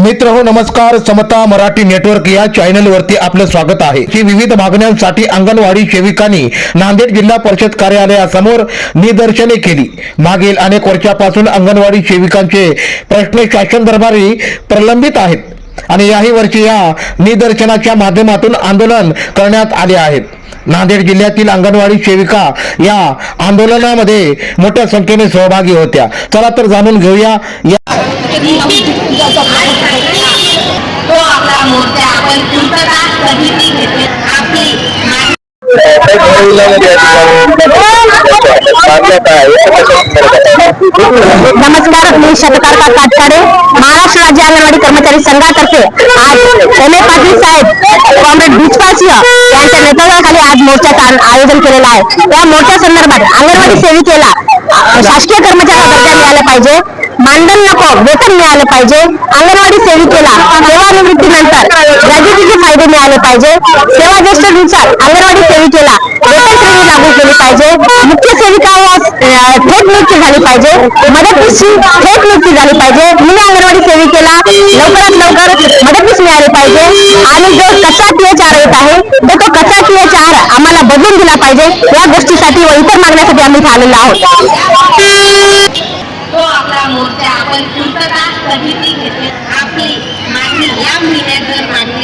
मित्र हो नमस्कार. समता मराठी नेटवर्क या चॅनल वरती आपलं स्वागत आहे. विविध मागण्यांसाठी अंगणवाडी सेविकांनी नांदेड जिल्हा परिषद कार्यालयासमोर निदर्शने केली. मागील अनेक वर्षापासून अंगणवाडी सेविकांचे प्रश्न शासन दरबारी प्रलंबित आहेत आणि याही वर्षी या निदर्शनाच्या माध्यमातून आंदोलन करण्यात आले आहेत. नांदेड जिल्ह्यातील अंगणवाडी सेविका या आंदोलनामध्ये मोठ्या संख्येने सहभागी होत्या. चला तर जाणून घेऊया या नमस्कार मी शतकारका कातकाडे महाराष्ट्र राज्य अंगणवाडी कर्मचारी संघातर्फे आज एम. ए. पाटील साहेब कॉम्रेड भुजपासिंह यांच्या नेतृत्वाखाली आज मोर्चाचं आयोजन केलेलं आहे. या मोर्चा संदर्भात अंगणवाडी सेविकेला शासकीय कर्मचाऱ्या दर्जा मिळाला पाहिजे मानधन नको वेतन मिळालं पाहिजे. अंगणवाडी सेविकेला सेवानिवृत्तीनंतर ग्रॅज्युटीचे फायदे मिळाले पाहिजे? सेवा ज्येष्ठतेनुसार अंगणवाडी सेविकेला वेतन श्रेणी लागू केली पाहिजे. मुख्य सेविका थेट नियुक्ती झाली पाहिजे. मदतनीसची थेट नियुक्ती झाली पाहिजे. जुन्या अंगणवाडी सेविकेला लवकरात लवकर मदतनीस मिळाली पाहिजे. आणि जो कच्चा पीएचआर येत आहे तर तो कच्चा पीएचआर आम्हाला बदलून दिला पाहिजे. या गोष्टीसाठी व इतर मागण्यासाठी आम्ही इथे आहोत. तो आपला मोर्चा आपण पूर्तता कधी ती आपली मागणी या महिन्यात जर मान्य